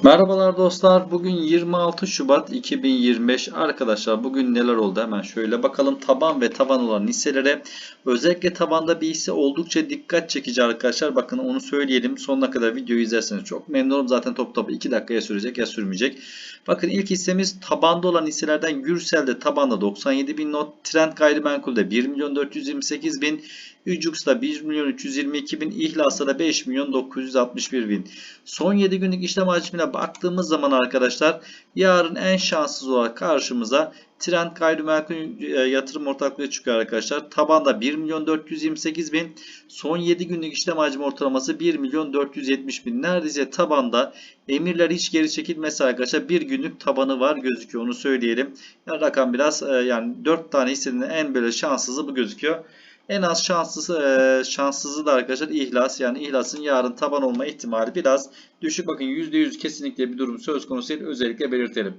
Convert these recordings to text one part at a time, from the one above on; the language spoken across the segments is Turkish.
Merhabalar dostlar. Bugün 26 Şubat 2025. Arkadaşlar bugün neler oldu hemen şöyle bakalım. Taban ve tavan olan hisselere özellikle tabanda bir hisse oldukça dikkat çekici arkadaşlar. Bakın onu söyleyelim. Sonuna kadar videoyu izlerseniz çok memnunum. Zaten top topu 2 dakikaya sürecek ya sürmeyecek. Bakın ilk hissemiz tabanda olan hisselerden Gürsel'de tabanda 97 bin not. Trend gayrimenkulde 1 milyon 428 bin. Ücux'da 1 milyon 322 bin. İhlas'ta da 5 milyon 961 bin. Son 7 günlük işlem hacmine baktığımız zaman arkadaşlar yarın en şanssız olarak karşımıza Trend Gayrimenkul e, Yatırım Ortaklığı çıkıyor arkadaşlar. Tabanda 1 milyon 428 bin. Son 7 günlük işlem hacmi ortalaması 1 milyon 470 bin. Neredeyse tabanda emirler hiç geri çekilmesi arkadaşlar. Bir günlük tabanı var gözüküyor onu söyleyelim. Yani rakam biraz e, yani 4 tane hissenin en böyle şanssızı bu gözüküyor. En az şanslısı, e, şanssızı da arkadaşlar ihlas. Yani ihlasın yarın taban olma ihtimali biraz düşük. Bakın %100 kesinlikle bir durum söz konusu değil. Özellikle belirtelim.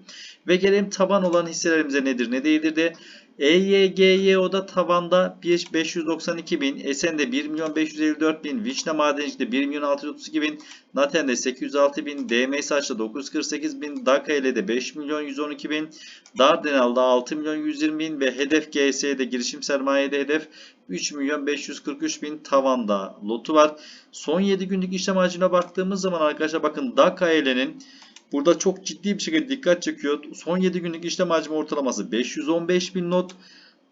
Ve gelelim taban olan hisselerimize nedir ne değildir de. E EYGYO'da tabanda 592 bin, SN'de 1 milyon 554 bin, Vişne Madencilik'te 1 milyon 632 bin, Naten'de 806 bin, DM Saç'ta 948 bin, Dakaile'de 5 milyon 112 bin, Dardanel'da 6 milyon 120 bin ve Hedef GS'de girişim sermayede hedef 3 milyon 543 bin tavanda lotu var. Son 7 günlük işlem hacmine baktığımız zaman arkadaşlar bakın Dakaile'nin Burada çok ciddi bir şekilde dikkat çekiyor. Son 7 günlük işlem hacmi ortalaması 515 bin not.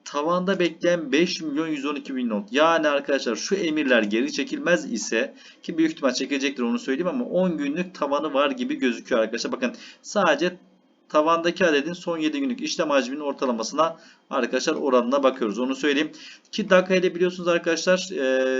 Tavanda bekleyen 5 milyon 112 bin not. Yani arkadaşlar şu emirler geri çekilmez ise ki büyük ihtimal çekilecektir onu söyleyeyim ama 10 günlük tavanı var gibi gözüküyor arkadaşlar. Bakın sadece tavandaki adedin son 7 günlük işlem hacminin ortalamasına arkadaşlar oranına bakıyoruz. Onu söyleyeyim. Ki Daka ile biliyorsunuz arkadaşlar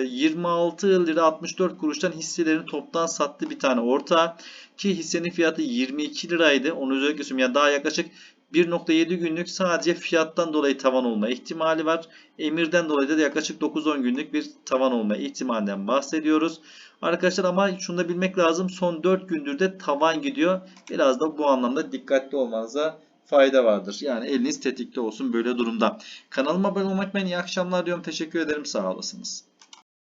26 lira 64 kuruştan hisselerini toptan sattı bir tane orta. Ki hissenin fiyatı 22 liraydı. Onu özellikle söyleyeyim. Yani daha yaklaşık 1.7 günlük sadece fiyattan dolayı tavan olma ihtimali var. Emirden dolayı da yaklaşık 9-10 günlük bir tavan olma ihtimalinden bahsediyoruz. Arkadaşlar ama şunu da bilmek lazım. Son 4 gündür de tavan gidiyor. Biraz da bu anlamda dikkatli olmanıza fayda vardır. Yani eliniz tetikte olsun böyle durumda. Kanalıma abone olmak ben iyi akşamlar diyorum. Teşekkür ederim. Sağ olasınız.